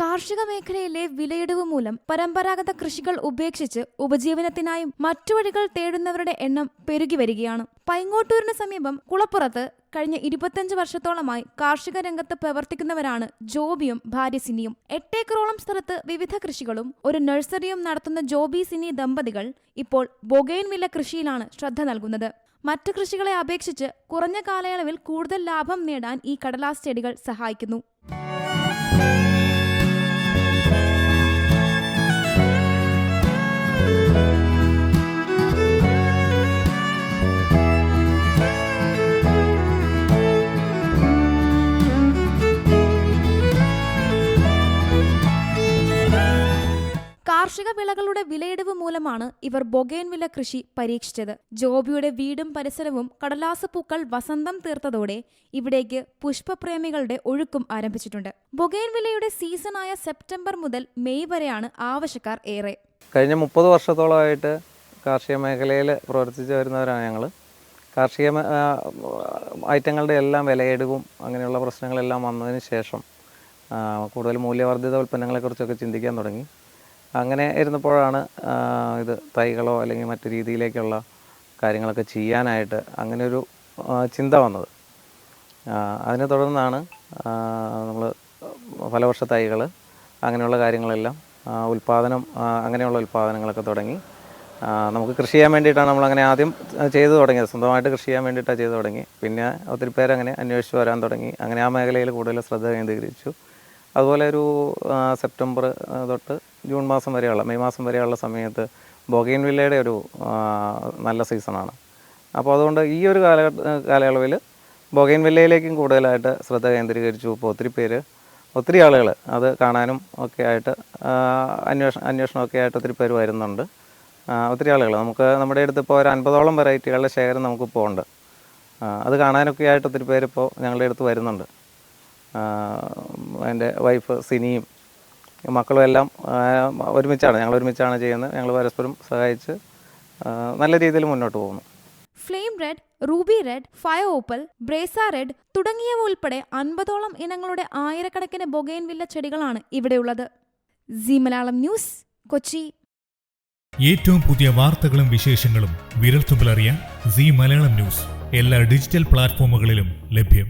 കാർഷിക മേഖലയിലെ വിലയിടിവ് മൂലം പരമ്പരാഗത കൃഷികൾ ഉപേക്ഷിച്ച് ഉപജീവനത്തിനായും മറ്റു വഴികൾ തേടുന്നവരുടെ എണ്ണം പെരുകി വരികയാണ്. പൈങ്ങോട്ടൂരിന് സമീപം കുളപ്പുറത്ത് കഴിഞ്ഞ ഇരുപത്തിയഞ്ച് വർഷത്തോളമായി കാർഷിക രംഗത്ത് പ്രവർത്തിക്കുന്നവരാണ് ജോബിയും ഭാര്യ സിനിയും എട്ടേക്കറോളം സ്ഥലത്ത് വിവിധ കൃഷികളും ഒരു നഴ്സറിയും നടത്തുന്ന ജോബി സിനി ദമ്പതികൾ ഇപ്പോൾ ബൊഗൈൻവില്ല കൃഷിയിലാണ് ശ്രദ്ധ നൽകുന്നത്. മറ്റു കൃഷികളെ അപേക്ഷിച്ച് കുറഞ്ഞ കാലയളവിൽ കൂടുതൽ ലാഭം നേടാൻ ഈ കടലാസ് ചെടികൾ സഹായിക്കുന്നു. കാർഷിക വിളകളുടെ വിലയിടിവ് മൂലമാണ് ഇവർ ബൊഗൈൻവില്ല കൃഷി പരീക്ഷിച്ചത്. ജോബിയുടെ വീടും പരിസരവും കടലാസ പൂക്കൾ വസന്തം തീർത്തതോടെ ഇവിടേക്ക് പുഷ്പപ്രേമികളുടെ ഒഴുക്കും ആരംഭിച്ചിട്ടുണ്ട്. ബൊഗൈൻവില്ലയുടെ സീസണായ സെപ്റ്റംബർ മുതൽ മെയ് വരെയാണ് ആവശ്യക്കാർ ഏറെ. കഴിഞ്ഞ മുപ്പത് വർഷത്തോളമായിട്ട് കാർഷിക മേഖലയിൽ പ്രവർത്തിച്ചു വരുന്നവരാണ് ഞങ്ങൾ കാർഷിക ഐറ്റങ്ങളുടെ എല്ലാം വിലയിടിവും അങ്ങനെയുള്ള പ്രശ്നങ്ങളെല്ലാം വന്നതിന് ശേഷം കൂടുതൽ മൂല്യവർദ്ധിത ഉൽപ്പന്നങ്ങളെക്കുറിച്ചൊക്കെ ചിന്തിക്കാൻ തുടങ്ങി. അങ്ങനെ ഇരുന്നപ്പോഴാണ് ഇത് തൈകളോ അല്ലെങ്കിൽ മറ്റു രീതിയിലേക്കുള്ള കാര്യങ്ങളൊക്കെ ചെയ്യാനായിട്ട് അങ്ങനെയൊരു ഒരു ചിന്ത വന്നത്. അതിനെ തുടർന്നാണ് നമ്മൾ ഫലവർഷ തൈകൾ അങ്ങനെയുള്ള കാര്യങ്ങളെല്ലാം ഉൽപ്പാദനം അങ്ങനെയുള്ള ഉൽപ്പാദനങ്ങളൊക്കെ തുടങ്ങി. നമുക്ക് കൃഷി ചെയ്യാൻ വേണ്ടിയിട്ടാണ് നമ്മളങ്ങനെ ആദ്യം ചെയ്തു തുടങ്ങിയത്. സ്വന്തമായിട്ട് കൃഷി ചെയ്യാൻ വേണ്ടിയിട്ടാണ് ചെയ്തു തുടങ്ങി. പിന്നെ ഒത്തിരി പേരങ്ങനെ അന്വേഷിച്ച് വരാൻ തുടങ്ങി. അങ്ങനെ ആ മേഖലയിൽ കൂടുതൽ ശ്രദ്ധ കേന്ദ്രീകരിച്ചു. അതുപോലെ ഒരു സെപ്റ്റംബർ തൊട്ട് ജൂൺ മാസം വരെയുള്ള മെയ് മാസം വരെയുള്ള സമയത്ത് ബൊഗൈൻ വില്ലയുടെ ഒരു നല്ല സീസണാണ്. അപ്പോൾ അതുകൊണ്ട് ഈ ഒരു കാല കാലയളവിൽ ബൊഗൈൻ വില്ലയിലേക്കും കൂടുതലായിട്ട് ശ്രദ്ധ കേന്ദ്രീകരിച്ചു ഇപ്പോൾ ഒത്തിരി പേര് ഒത്തിരി ആളുകൾ അത് കാണാനും ഒക്കെ ആയിട്ട് അന്വേഷണം അന്വേഷണമൊക്കെ ആയിട്ട് ഒത്തിരി പേര് വരുന്നുണ്ട്. ഒത്തിരി ആളുകൾ നമുക്ക് നമ്മുടെ അടുത്ത് ഇപ്പോൾ ഒരു അൻപതോളം വെറൈറ്റികളുടെ ശേഖരം നമുക്കിപ്പോൾ ഉണ്ട്. അത് കാണാനൊക്കെ ആയിട്ട് ഒത്തിരി പേര് ഇപ്പോൾ ഞങ്ങളുടെ അടുത്ത് വരുന്നുണ്ട്. എന്റെ വൈഫ് സിനിയും മക്കളും എല്ലാം ഒരുമിച്ചാണ് ഞങ്ങൾ ഒരുമിച്ചാണ് ചെയ്യുന്നത്. ഞങ്ങൾ പരസ്പരം സഹായിച്ച് നല്ല രീതിയിൽ മുന്നോട്ട് പോകുന്നു. Flame red ruby red fire opal Brezza red തുടങ്ങിയവ ഉൾപ്പെടെ അൻപതോളം ഇനങ്ങളുടെ ആയിരക്കണക്കിന് ബൊഗൈൻവില്ല ചെടികളാണ് ഇവിടെയുള്ളത്. Zee Malayalam news Kochi. ഏറ്റവും പുതിയ വാർത്തകളും വിശേഷങ്ങളും വിരൽത്തുമ്പിലറിയാൻ സി മലയാളം ന്യൂസ്. എല്ലാ ഡിജിറ്റൽ പ്ലാറ്റ്ഫോമുകളിലും ലഭ്യം.